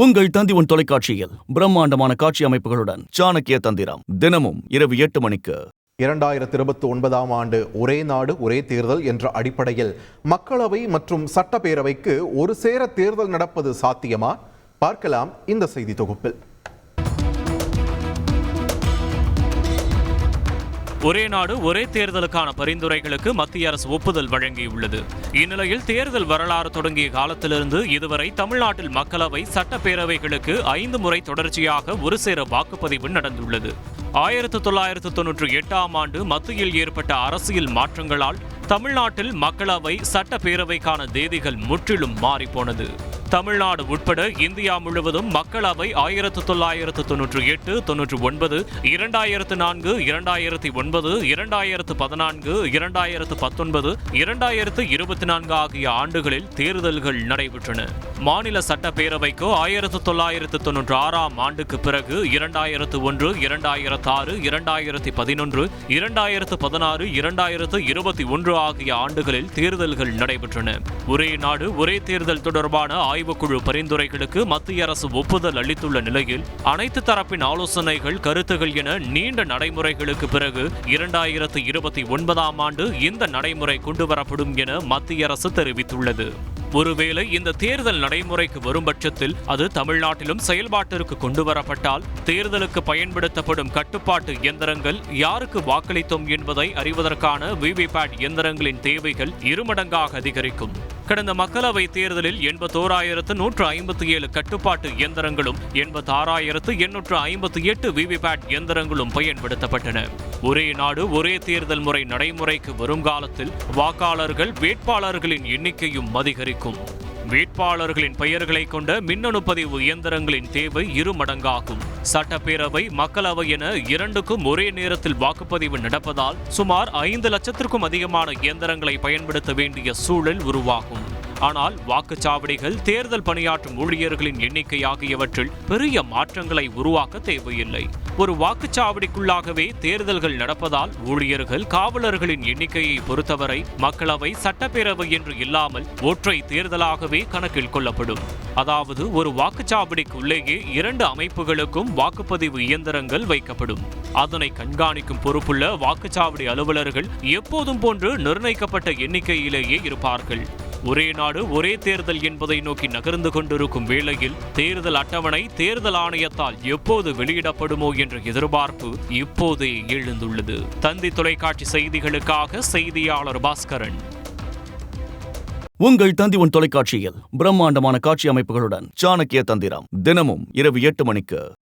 உங்கள் தந்தி உன் தொலைக்காட்சியில் பிரம்மாண்டமான காட்சி அமைப்புகளுடன் சாணக்கிய தந்திரம் தினமும் இரவு எட்டு மணிக்கு. இரண்டாயிரத்தி இருபத்தி ஒன்பதாம் ஆண்டு ஒரே நாடு ஒரே தேர்தல் என்ற அடிப்படையில் மக்களவை மற்றும் சட்டப்பேரவைக்கு ஒரு சேர தேர்தல் நடப்பது சாத்தியமா? பார்க்கலாம் இந்த செய்தி தொகுப்பில். ஒரே நாடு ஒரே தேர்தலுக்கான பரிந்துரைகளுக்கு மத்திய அரசு ஒப்புதல் வழங்கியுள்ளது. இந்நிலையில் தேர்தல் வரலாறு தொடங்கிய காலத்திலிருந்து இதுவரை தமிழ்நாட்டில் மக்களவை சட்டப்பேரவைகளுக்கு ஐந்து முறை தொடர்ச்சியாக ஒரு சேர வாக்குப்பதிவு நடந்துள்ளது. ஆயிரத்து தொள்ளாயிரத்து தொன்னூற்றி எட்டாம் ஆண்டு மத்தியில் ஏற்பட்ட அரசியல் மாற்றங்களால் தமிழ்நாட்டில் மக்களவை சட்டப்பேரவைக்கான தேதிகள் முற்றிலும் மாறிப்போனது. தமிழ்நாடு உட்பட இந்தியா முழுவதும் மக்களவை ஆயிரத்து தொள்ளாயிரத்து தொன்னூற்றி எட்டு தொன்னூற்றி ஒன்பது இரண்டாயிரத்து நான்கு இரண்டாயிரத்தி ஒன்பது இரண்டாயிரத்து பதினான்கு இரண்டாயிரத்து பத்தொன்பது இரண்டாயிரத்து இருபத்தி நான்கு ஆகிய ஆண்டுகளில் தேர்தல்கள் நடைபெற்றன. மாநில சட்டப்பேரவைக்கு ஆயிரத்து தொள்ளாயிரத்து தொன்னூற்றி ஆறாம் ஆண்டுக்கு பிறகு இரண்டாயிரத்து ஒன்று இரண்டாயிரத்து ஆறு இரண்டாயிரத்தி பதினொன்று இரண்டாயிரத்து பதினாறு இரண்டாயிரத்து இருபத்தி ஒன்று ஆகிய ஆண்டுகளில் தேர்தல்கள் நடைபெற்றன. ஒரே நாடு ஒரே தேர்தல் தொடர்பான ஆய்வுக்குழு பரிந்துரைகளுக்கு மத்திய அரசு ஒப்புதல் அளித்துள்ள நிலையில் அனைத்து தரப்பின் ஆலோசனைகள் கருத்துகள் என நீண்ட நடைமுறைகளுக்கு பிறகு இரண்டாயிரத்து இருபத்தி ஒன்பதாம் ஆண்டு இந்த நடைமுறை கொண்டுவரப்படும் என மத்திய அரசு தெரிவித்துள்ளது. ஒருவேளை இந்த தேர்தல் நடைமுறைக்கு வரும் பட்சத்தில் அது தமிழ்நாட்டிலும் செயல்பாட்டிற்கு கொண்டு வரப்பட்டால் தேர்தலுக்கு பயன்படுத்தப்படும் கட்டுப்பாட்டு இயந்திரங்கள் யாருக்கு வாக்களித்தோம் என்பதை அறிவதற்கான விவிபேட் இயந்திரங்களின் தேவைகள் இருமடங்காக அதிகரிக்கும். கடந்த மக்களவை தேர்தலில் எண்பத்தோராயிரத்து நூற்று ஐம்பத்தி ஏழு கட்டுப்பாட்டு இயந்திரங்களும் எண்பத்தாறாயிரத்து எண்ணூற்று ஐம்பத்தி எட்டு விவிபேட் இயந்திரங்களும் பயன்படுத்தப்பட்டன. ஒரே நாடு ஒரே தேர்தல் முறை நடைமுறைக்கு வரும் காலத்தில் வாக்காளர்கள் வேட்பாளர்களின் எண்ணிக்கையும் அதிகரிக்கும். வேட்பாளர்களின் பெயர்களை கொண்ட மின்னணு பதிவு இயந்திரங்களின் தேவை இரு மடங்காகும் சட்டப்பேரவை மக்களவை என இரண்டுக்கும் ஒரே நேரத்தில் வாக்குப்பதிவு நடப்பதால் சுமார் ஐந்து லட்சத்திற்கும் அதிகமான இயந்திரங்களை பயன்படுத்த வேண்டிய சூழல் உருவாகும். ஆனால் வாக்குச்சாவடிகள் தேர்தல் பணியாற்றும் ஊழியர்களின் எண்ணிக்கை ஆகியவற்றில் பெரிய மாற்றங்களை உருவாக்க தேவையில்லை. ஒரு வாக்குச்சாவடிக்குள்ளாகவே தேர்தல்கள் நடப்பதால் ஊழியர்கள் காவலர்களின் எண்ணிக்கையை பொறுத்தவரை மக்களவை சட்டப்பேரவை என்று இல்லாமல் ஒற்றை தேர்தலாகவே கணக்கில் கொள்ளப்படும். அதாவது ஒரு வாக்குச்சாவடிக்குள்ளேயே இரண்டு அமைப்புகளுக்கும் வாக்குப்பதிவு இயந்திரங்கள் வைக்கப்படும். அதனை கண்காணிக்கும் பொறுப்புள்ள வாக்குச்சாவடி அலுவலர்கள் எப்போதும் போன்று நிர்ணயிக்கப்பட்ட எண்ணிக்கையிலேயே இருப்பார்கள். ஒரே நாடு ஒரே தேர்தல் என்பதை நோக்கி நகர்ந்து கொண்டிருக்கும் வேளையில் தேர்தல் அட்டவணை தேர்தல் ஆணையத்தால் எப்போது வெளியிடப்படுமோ என்ற எதிர்பார்ப்பு இப்போதே எழுந்துள்ளது. தந்தி தொலைக்காட்சி செய்திகளுக்காக செய்தியாளர் பாஸ்கரன். உங்கள் தந்தி உன் தொலைக்காட்சியில் பிரம்மாண்டமான காட்சி அமைப்புகளுடன் சாணக்கிய தந்திரம் தினமும் இரவு எட்டு மணிக்கு.